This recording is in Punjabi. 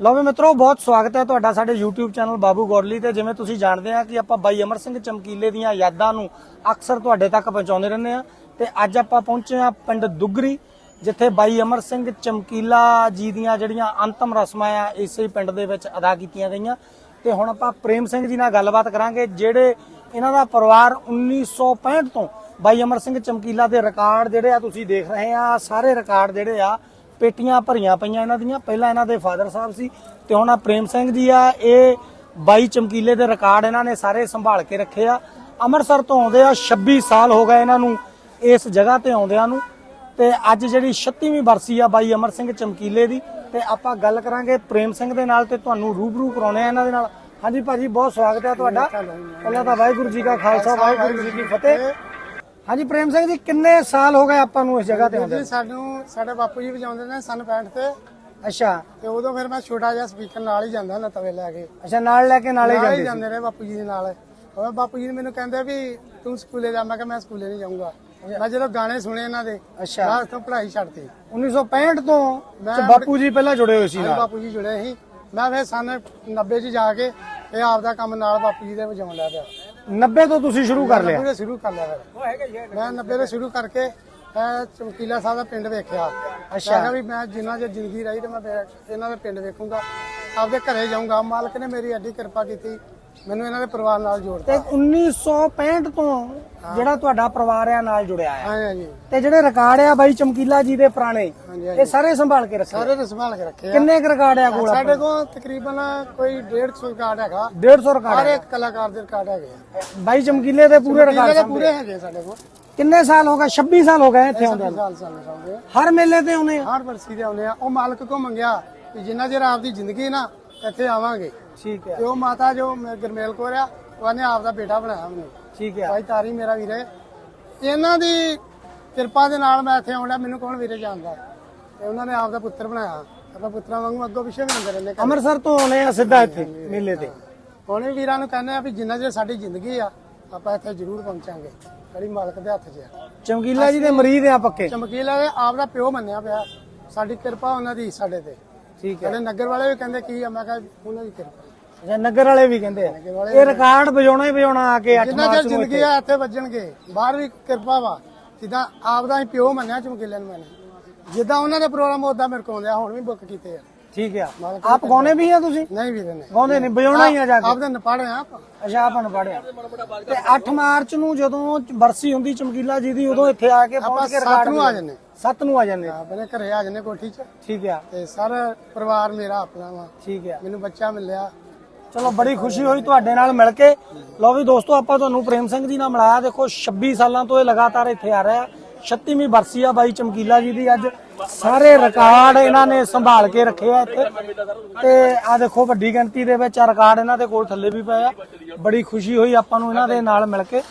ਲਓ ਵੀ ਮਿੱਤਰੋ, ਬਹੁਤ ਸਵਾਗਤ ਹੈ ਤੁਹਾਡਾ ਸਾਡੇ YouTube ਚੈਨਲ ਬਾਬੂ ਗੋਰਲੀ ਤੇ। ਜਿਵੇਂ ਤੁਸੀਂ ਜਾਣਦੇ ਆ ਕਿ ਆਪਾਂ ਬਾਈ ਅਮਰ ਸਿੰਘ ਚਮਕੀਲੇ ਦੀਆਂ ਯਾਦਾਂ ਨੂੰ ਅਕਸਰ ਤੁਹਾਡੇ ਤੱਕ ਪਹੁੰਚਾਉਂਦੇ ਰਹਿੰਦੇ ਆ। ਤੇ ਅੱਜ ਆਪਾਂ ਪਹੁੰਚੇ ਆ ਪਿੰਡ ਦੁੱਗਰੀ, ਜਿੱਥੇ ਬਾਈ ਅਮਰ ਸਿੰਘ ਚਮਕੀਲਾ ਜੀ ਦੀਆਂ ਜਿਹੜੀਆਂ ਅੰਤਮ ਰਸਮਾਂ ਆ, ਇਸੇ ਪਿੰਡ ਦੇ ਵਿੱਚ ਅਦਾ ਕੀਤੀਆਂ ਗਈਆਂ। ਤੇ ਹੁਣ ਆਪਾਂ ਪ੍ਰੇਮ ਸਿੰਘ ਜੀ ਨਾਲ ਗੱਲਬਾਤ ਕਰਾਂਗੇ, ਜਿਹੜੇ ਇਹਨਾਂ ਦਾ ਪਰਿਵਾਰ 1965 ਤੋਂ ਬਾਈ ਅਮਰ ਸਿੰਘ ਚਮਕੀਲਾ ਦੇ ਰਿਕਾਰਡ ਜਿਹੜੇ ਆ ਤੁਸੀਂ ਦੇਖ ਰਹੇ ਆ, ਸਾਰੇ ਰਿਕਾਰਡ ਜਿਹੜੇ ਆ ਪੇਟੀਆਂ ਭਰੀਆਂ ਪਈਆਂ ਇਹਨਾਂ ਦੀਆਂ। ਪਹਿਲਾਂ ਇਹਨਾਂ ਦੇ ਫਾਦਰ ਸਾਹਿਬ ਸੀ ਤੇ ਹੁਣ ਆ ਪ੍ਰੇਮ ਸਿੰਘ ਜੀ ਆ ਇਹ ਬਾਈ ਚਮਕੀਲੇ ਦੇ ਰਿਕਾਰਡ ਇਹਨਾਂ ਨੇ ਸਾਰੇ ਸੰਭਾਲ ਕੇ ਰੱਖੇ ਆ। ਅੰਮ੍ਰਿਤਸਰ ਤੋਂ ਆਉਂਦੇ ਆ 26 ਸਾਲ ਹੋ ਗਏ ਇਹਨਾਂ ਨੂੰ ਇਸ ਜਗ੍ਹਾ ਤੇ ਆਉਂਦਿਆਂ ਨੂੰ। ਤੇ ਅੱਜ ਜਿਹੜੀ 36ਵੀਂ ਬਰਸੀ ਆ ਬਾਈ ਅਮਰ ਸਿੰਘ ਚਮਕੀਲੇ ਦੀ ਤੇ ਆਪਾਂ ਗੱਲ ਕਰਾਂਗੇ ਪ੍ਰੇਮ ਸਿੰਘ ਦੇ ਨਾਲ ਤੇ ਤੁਹਾਨੂੰ ਰੂਬਰੂ ਕਰਾਉਣੇ ਆ ਇਹਨਾਂ ਦੇ ਨਾਲ। ਹਾਂਜੀ ਭਾਜੀ ਬਹੁਤ ਸਵਾਗਤ ਹੈ ਤੁਹਾਡਾ। ਪਹਿਲਾਂ ਤਾਂ ਵਾਹਿਗੁਰੂ ਜੀ ਕਾ ਖਾਲਸਾ ਵਾਹਿਗੁਰੂ ਜੀ ਕੀ ਫਤਿਹ। ਹਾਂਜੀ ਪ੍ਰੇਮ ਸਿੰਘ ਜੀ ਕਿੰਨੇ ਸਾਲ ਹੋ ਗਏ ਆਪਾਂ ਨੂੰ ਇਸ ਜਗ੍ਹਾ ਤੇ ਆਉਂਦੇ ਜੀ ਸਾਨੂੰ ਸਾਡੇ ਬਾਪੂ ਜੀ ਵਜਾਉਂਦੇ ਨੇ ਸਨ 65 ਤੇ। ਅੱਛਾ। ਤੇ ਉਦੋਂ ਫਿਰ ਮੈਂ ਛੋਟਾ ਜਿਹਾ ਸਪੀਕਰ ਨਾਲ ਹੀ ਜਾਂਦਾ ਹੁੰਦਾ ਤਵੇ ਲੈ ਕੇ। ਅੱਛਾ ਨਾਲ ਲੈ ਕੇ ਨਾਲੇ ਜਾਂਦੇ ਹੀ ਸੀ? ਜਾਂਦੇ ਰਹੇ ਬਾਪੂ ਜੀ ਦੇ ਨਾਲ। ਉਹ ਬਾਪੂ ਜੀ ਨੇ ਮੈਨੂੰ ਕਹਿੰਦੇ ਵੀ ਤੂੰ ਸਕੂਲੇ ਜਾ। ਮੈਂ ਕਿਹਾ ਮੈਂ ਸਕੂਲੇ ਨਹੀਂ ਜਾਊਂਗਾ। ਮੈਂ ਜਦੋਂ ਗਾਣੇ ਸੁਣੇ ਇਹਨਾਂ ਦੇ ਅੱਛਾ। ਮੈਂ ਉੱਥੋਂ ਪੜ੍ਹਾਈ ਛੱਡਤੀ। 1965 ਤੋਂ ਤੇ ਬਾਪੂ ਜੀ ਪਹਿਲਾਂ ਜੁੜੇ ਹੋਏ ਸੀ ਨਾਲ? ਬਾਪੂ ਜੀ ਜੁੜੇ ਸੀ। ਮੈਂ ਫਿਰ ਸਨ 90 ਚ ਜਾ ਕੇ ਇਹ ਆਪਦਾ ਕੰਮ ਨਾਲ ਬਾਪੂ ਜੀ ਦੇ ਵਜਾਉਣ ਲੱਗ ਪਿਆ। 90 ਤੋਂ ਤੁਸੀਂ ਸ਼ੁਰੂ ਕਰ ਲਿਆ। ਪੂਰੇ ਸ਼ੁਰੂ ਕਰ ਲਿਆ ਫਿਰ। ਮੈਂ 90 ਦੇ ਸ਼ੁਰੂ ਕਰਕੇ ਇਹ ਚਮਕੀਲਾ ਸਾਹਿਬ ਦਾ ਪਿੰਡ ਵੇਖਿਆ। ਅੱਛਾ। ਮੈਂ ਕਿਹਾ ਵੀ ਮੈਂ ਜਿੰਨਾ ਜੇ ਜ਼ਿੰਦਗੀ ਰਹੀ ਤੇ ਮੈਂ ਫਿਰ ਇਹਨਾਂ ਦਾ ਪਿੰਡ ਵੇਖੂੰਗਾ। ਆਪਦੇ ਘਰੇ ਜਾਊਂਗਾ। ਮਾਲਕ ਨੇ ਮੇਰੀ ਐਡੀ ਕਿਰਪਾ ਕੀਤੀ। ਮੈਨੂੰ ਇਹਨਾਂ ਦੇ ਪਰਿਵਾਰ ਨਾਲ ਤੇ ਜੋੜਤਾ 1965 ਤੋਂ ਜਿਹੜਾ ਤੁਹਾਡਾ ਪਰਿਵਾਰ ਆ ਨਾਲ ਜੁੜਿਆ ਆ। ਹਾਂ ਜੀ ਤੇ ਜਿਹੜੇ ਰਿਕਾਰਡ ਆ ਬਾਈ ਚਮਕੀਲਾ ਜੀ ਦੇ ਪੁਰਾਣੇ ਹਾਂਜੀ ਇਹ ਸਾਰੇ ਸੰਭਾਲ ਕੇ ਰੱਖੇ ਸਾਰੇ ਨੇ ਸੰਭਾਲ ਕੇ ਰੱਖੇ ਆ। ਕਿੰਨੇ ਕੁ ਰਿਕਾਰਡ ਆ ਕੋਲ ਸਾਡੇ ਕੋਲ ਤਕਰੀਬਨ ਕੋਈ 150 ਕਾਰਡ ਹੈਗਾ। 150 ਰਿਕਾਰਡ ਹਰ ਇੱਕ ਕਲਾਕਾਰ ਦੇ ਰਿਕਾਰਡ ਹੈਗੇ ਆ। ਬਾਈ ਚਮਕੀਲੇ ਦੇ ਪੂਰੇ ਇਹਨਾਂ ਰਿਕਾਰਡ ਦੇ ਪੂਰੇ ਹੈਗੇ ਸਾਡੇ ਕੋਲ। ਕਿੰਨੇ ਸਾਲ ਹੋ ਗਏ? 26 ਸਾਲ ਹੋ ਗਏ ਇੱਥੇ ਆਉਂਦੇ ਨੂੰ। ਸਾਲ ਸਾਲ ਸਾਲ ਹਰ ਮੇਲੇ ਤੇ ਆਉਨੇ ਆ? ਹਰ ਵਰਸੀ ਦੇ ਆਉਂਦੇ ਆ। ਉਹ ਮਾਲਕ ਕੋ ਮੰਗਿਆ ਕਿ ਜਿੰਨਾ ਚਿਰ ਆਪਦੀ ਜ਼ਿੰਦਗੀ ਨਾ ਇੱਥੇ ਆਵਾਂਗੇ। ਠੀਕ ਹੈ। ਤੇ ਉਹ ਮਾਤਾ ਜੋ ਮ- ਗੁਰਮੇਲ ਕੌਰ ਆ ਉਹਨੇ ਆਪ ਦਾ ਬੇਟਾ ਬਣਾਇਆ ਮੈਨੂੰ ਠੀਕ ਹੈ। ਭਾਈ ਤਾਰੀ ਮੇਰਾ ਵੀਰੇ। ਇਹਨਾਂ ਦੀ ਕਿਰਪਾ ਦੇ ਨਾਲ ਮੈਂ ਇੱਥੇ ਆਉਂਦਾ ਮੈਨੂੰ ਕੌਣ ਵੀਰੇ ਜਾਣਦਾ? ਤੇ ਉਹਨਾਂ ਨੇ ਆਪ ਦਾ ਪੁੱਤਰ ਬਣਾਇਆ। ਆਪਾਂ ਪੁੱਤਰਾਂ ਵਾਂਗੂ ਅੱਗੋਂ ਪਿੱਛੇ ਵੀ ਹੁੰਦੇ ਰਹਿੰਦੇ ਅੰਮ੍ਰਿਤਸਰ ਤੋਂ ਆਉਨੇ ਆ ਸਿੱਧਾ ਇੱਥੇ ਮੇਲੇ ਤੇ। ਹੁਣ ਵੀ ਵੀਰਾਂ ਨੂੰ ਕਹਿੰਦੇ ਆ ਵੀ ਜਿੰਨਾ ਚਿਰ ਸਾਡੀ ਜ਼ਿੰਦਗੀ ਆ ਆਪਾਂ ਇੱਥੇ ਜ਼ਰੂਰ ਪਹੁੰਚਾਂਗੇ। ਬੜੀ ਮਾਲਕ ਦੇ ਹੱਥ 'ਚ ਆ। ਚਮਕੀਲਾ ਜੀ ਦੇ ਮਰੀਦ ਆ ਪੱਕੇ। ਚਮਕੀਲਾ ਦੇ ਆਪ ਦਾ ਪਿਓ ਮੰਨਿਆ ਪਿਆ। ਸਾਡੀ ਕਿਰਪਾ ਉਹਨਾਂ ਦੀ ਸਾਡੇ ਤੇ। ਠੀਕ ਹੈ। ਨਗਰ ਵਾਲੇ ਵੀ ਕਹਿੰਦੇ ਕੀ ਆ ਮੈਂ ਕਿਹਾ ਉਹਨਾਂ ਦੀ ਕਿਰਪਾ। ਅੱਛਾ ਨਗਰ ਵਾਲੇ ਵੀ ਕਹਿੰਦੇ ਆ। ਇਹ ਰਿਕਾਰਡ ਵਜਾਉਣਾ ਹੀ ਵਜਾਉਣਾ ਆ ਕੇ 8 ਜਿੰਨਾ ਚਿਰ ਮਾਰਚ ਨੂੰ ਜ਼ਿੰਦਗੀ ਆ ਇੱਥੇ ਵੱਜਣਗੇ। ਬਾਹਰ ਵੀ ਕਿਰਪਾ ਵਾ। ਜਿੱਦਾਂ ਆਪ ਦਾ ਹੀ ਪਿਓ ਮੰਨਿਆ ਚਮਕੀਲੇ ਨੂੰ ਮੈਨੇ ਜਿੱਦਾਂ ਉਹਨਾਂ ਦੇ ਪ੍ਰੋਗਰਾਮ ਉਦਾਂ ਮੇਰੇ ਕੋਲ ਆਉਂਦੇ ਆ ਹੁਣ ਵੀ ਬੁੱਕ ਕੀਤੇ ਆ। ਠੀਕ ਹੈ ਆਪ ਗਾਉਣੇ ਵੀ ਆ ਤੁਸੀਂ? ਨਹੀਂ ਵੀਰੇ ਨੇ ਗਾਉਂਦੇ ਨਹੀਂ ਵਜਾਉਣਾ ਹੀ ਆ ਜਾ ਕੇ। ਆਪ ਦੇ ਪੜ੍ਹੇ ਆ ਆਪਾਂ। ਅੱਛਾ ਆਪਾਂ ਨੂੰ ਪੜਿਆ ਤੇ 8 ਮਾਰਚ ਨੂੰ ਜਦੋਂ ਬਰਸੀ ਹੁੰਦੀ ਚਮਕੀਲਾ ਜੀ ਦੀ ਉਦੋਂ ਇੱਥੇ ਆ ਕੇ ਪਹੁੰਚ ਕੇ ਸੱਤ ਰਿਕਾਰਡ ਨੂੰ ਆ ਜੰਨੇ 7 ਨੂੰ ਆ ਜਾਂਦੇ। ਆਪਣੇ ਘਰੇ ਆ ਜੰਨੇ ਕੋਠੀ 'ਚ। ਠੀਕ ਹੈ ਤੇ ਸਾਰਾ ਪਰਿਵਾਰ ਮੇਰਾ ਆਪਣਾ ਵਾ। ਠੀਕ ਹੈ ਮੈਨੂੰ ਬੱਚਾ ਮਿਲਿਆ। ਚਲੋ ਬੜੀ ਖੁਸ਼ੀ ਹੋਈ ਤੁਹਾਡੇ ਨਾਲ ਮਿਲ ਕੇ। ਲਓ ਵੀ ਦੋਸਤੋ ਆਪਾਂ ਤੁਹਾਨੂੰ ਪ੍ਰੇਮ ਸਿੰਘ ਜੀ ਨਾਲ ਮਿਲਾਇਆ। ਦੇਖੋ 26 ਸਾਲਾਂ ਤੋਂ ਇਹ ਲਗਾਤਾਰ ਇੱਥੇ ਆ ਰਿਹਾ। 36ਵੀਂ ਬਰਸੀ ਆ ਬਾਈ ਚਮਕੀਲਾ ਜੀ ਦੀ ਅੱਜ। ਸਾਰੇ ਰਿਕਾਰਡ ਇਹਨਾਂ ਨੇ ਸੰਭਾਲ ਕੇ ਰੱਖੇ ਆ ਇੱਥੇ। ਤੇ ਆ ਦੇਖੋ ਵੱਡੀ ਗਿਣਤੀ ਦੇ ਵਿੱਚ ਆ ਰਿਕਾਰਡ ਇਹਨਾਂ ਦੇ ਕੋਲ ਥੱਲੇ ਵੀ ਪਏ ਆ। ਬੜੀ ਖੁਸ਼ੀ ਹੋਈ ਆਪਾਂ ਨੂੰ ਇਹਨਾਂ ਦੇ ਨਾਲ ਮਿਲ ਕੇ।